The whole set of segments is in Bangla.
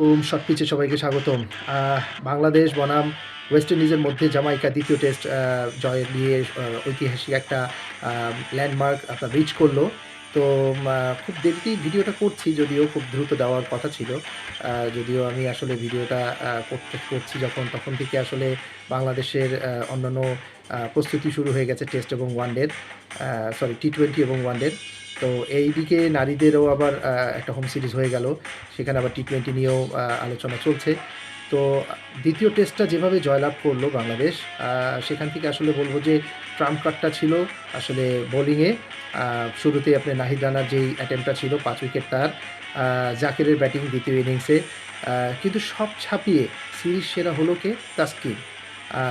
আলাইকুম শর্ট পিচে সবাইকে স্বাগতম। বাংলাদেশ, বনাম, ওয়েস্ট ইন্ডিজের মধ্যে জামাইকা দ্বিতীয় টেস্ট জয় নিয়ে ঐতিহাসিক একটা ল্যান্ডমার্ক আপনার রিচ করল। তো খুব দেরিতেই ভিডিওটা করছি, যদিও খুব দ্রুত দেওয়ার কথা ছিল। যদিও আমি আসলে ভিডিওটা করতে, করছি যখন, তখন থেকে আসলে বাংলাদেশের অন্যান্য প্রস্তুতি শুরু হয়ে গেছে টেস্ট এবং ওয়ানডের সরি টি টোয়েন্টি এবং ওয়ানডের তো এইদিকে নারীদেরও আবার একটা হোম সিরিজ হয়ে গেল। সেখানে আবার টি টোয়েন্টি নিয়েও আলোচনা চলছে। তো দ্বিতীয় টেস্টটা যেভাবে জয়লাভ করল বাংলাদেশ সেখান থেকে আসলে বলব যে ট্রাম্প কার্ডটা ছিল আসলে বোলিংয়ে শুরুতেই আপনি নাহিদ রানার যেই অ্যাটেম্পটা ছিল, পাঁচ উইকেট তার জাকেরের ব্যাটিং দ্বিতীয় ইনিংসে কিন্তু সব ছাপিয়ে সিরিজ সেরা হলো কে? তাস্কিন।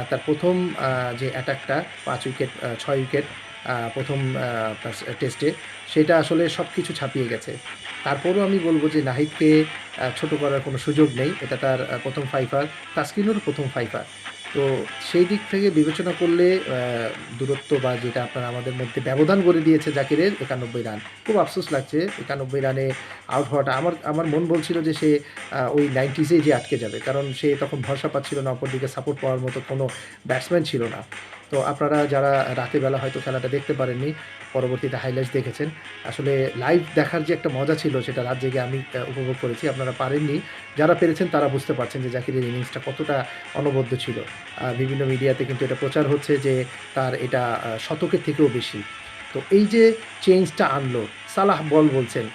তার প্রথম যে অ্যাটাকটা পাঁচ উইকেট ছয় উইকেট প্রথম টেস্টে সেটা আসলে সব কিছু ছাপিয়ে গেছে। তারপরও আমি বলব যে নাহিদকে ছোট করার কোনো সুযোগ নেই। এটা তার প্রথম ফাইফার তাসকিনুর প্রথম ফাইফার তো সেই দিক থেকে বিবেচনা করলে দূরত্ব বা যেটা আপনার আমাদের মধ্যে ব্যবধান করে দিয়েছে জাকিরের একানব্বই রান। খুব আফসোস লাগছে একানব্বই রানে আউট হওয়াটা। আমার আমার মন বলছিল যে সে ওই নাইনটিসেই যে আটকে যাবে। কারণ সে তখন ভরসা পাচ্ছিল না, অপরদিকে সাপোর্ট পাওয়ার মতো কোনো ব্যাটসম্যান ছিল না। তো আপনারা যারা রাতের বেলা হয়তো খেলাটা দেখতে পারেননি পরবর্তীতে হাইলাইটস দেখেছেন। আসলে লাইভ দেখার যে একটা মজা ছিল সেটা রাত জেগে আমি উপভোগ করেছি। আপনারা পারেননি। যারা পেরেছেন তারা বুঝতে পারছেন যে জাকিরের ইনিংসটা কতটা অনবদ্য ছিল। বিভিন্ন মিডিয়াতে কিন্তু এটা প্রচার হচ্ছে যে তার এটা শতকের থেকেও বেশি। তো এই যে চেঞ্জটা আনলো সালাহ বল বলছেন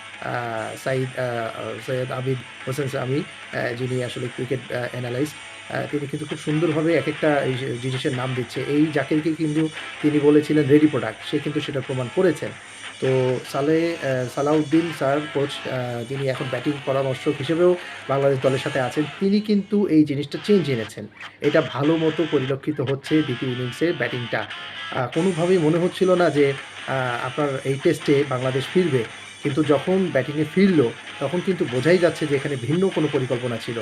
সাইদ সৈয়দ আবিদ হোসেন আহ, যিনি আসলে ক্রিকেট অ্যানালাইস্ট তিনি কিন্তু খুব সুন্দরভাবে এক একটা জিনিসের নাম দিচ্ছে। এই জাকিরকে কিন্তু তিনি বলেছিলেন রেডি প্রোডাক্ট সে কিন্তু সেটা প্রমাণ করেছেন। তো সালে সালাউদ্দিন স্যার, কোচ যিনি এখন ব্যাটিং পরামর্শক হিসেবেও বাংলাদেশ দলের সাথে আছেন, তিনি কিন্তু এই জিনিসটা চেঞ্জ এনেছেন। এটা ভালো মতো পরিলক্ষিত হচ্ছে দ্বিতীয় ইনিংসে ব্যাটিংটা কোনোভাবেই মনে হচ্ছিল না যে আপনার এই টেস্টে বাংলাদেশ ফিরবে। কিন্তু যখন ব্যাটিংয়ে ফিরলো, তখন কিন্তু বোঝাই যাচ্ছে যে এখানে ভিন্ন কোনো পরিকল্পনা ছিল।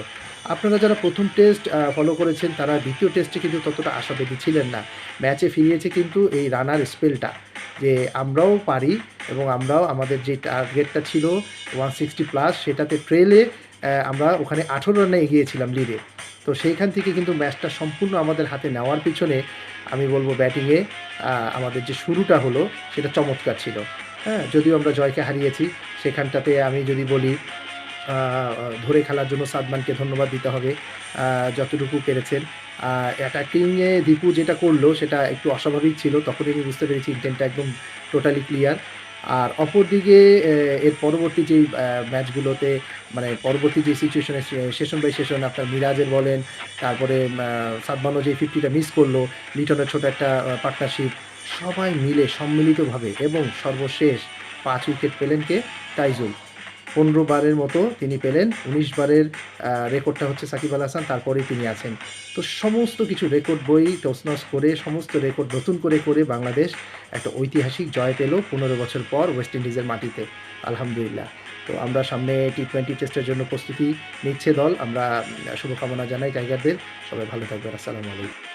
আপনারা যারা প্রথম টেস্ট ফলো করেছেন, তারা দ্বিতীয় টেস্টে কিন্তু ততটা আশাবাদী ছিলেন না। ম্যাচে ফিরিয়েছে কিন্তু এই রানার স্পেলটা যে আমরাও পারি এবং আমরাও আমাদের যে টার্গেটটা ছিল ওয়ান সিক্সটি প্লাস সেটাতে ট্রেলে আমরা ওখানে আঠেরো রানে এগিয়েছিলাম লিডে তো সেইখান থেকে কিন্তু ম্যাচটা সম্পূর্ণ আমাদের হাতে নেওয়ার পিছনে, আমি বলব ব্যাটিংয়ে আমাদের যে শুরুটা হলো, সেটা চমৎকার ছিল। হ্যাঁ যদিও আমরা জয়কে হারিয়েছি, সেখানটাতে আমি যদি বলি ধরে খেলার জন্য সাদমানকে ধন্যবাদ দিতে হবে যতটুকু পেরেছেন। অ্যাটাকিংয়ে দীপু যেটা করল, সেটা একটু অস্বাভাবিক ছিল, তখনই আমি বুঝতে পেরেছি ইন্টেন্টটা একদম টোটালি ক্লিয়ার অপরদিকে আহ, এর পরবর্তী যেই ম্যাচগুলোতে মানে পরবর্তী যে সিচুয়েশনে সেশন বাই সেশন আপনার মিরাজের বলেন তারপরে সাদমানো যে ফিফটিটা মিস করল লিটনের ছোট একটা পার্টনারশিপ সবাই মিলে সম্মিলিতভাবে এবং সর্বশেষ পাঁচ উইকেট পেলেন কে? তাইজুল। পনেরো বারের মতো তিনি পেলেন। উনিশ বারের রেকর্ডটা হচ্ছে সাকিব আল হাসান, তারপরেই তিনি আছেন। তো সমস্ত কিছু রেকর্ড বই টসনস করে, সমস্ত রেকর্ড নতুন করে করে বাংলাদেশ একটা ঐতিহাসিক জয় পেল পনেরো বছর পর ওয়েস্ট ইন্ডিজের মাটিতে, আলহামদুলিল্লাহ। তো আমরা সামনে টি টোয়েন্টি টেস্টের জন্য প্রস্তুতি নিচ্ছে দল। আমরা শুভকামনা জানাই টাইগারদের। সবাই ভালো থাকবেন। আসসালামু আলাইকুম।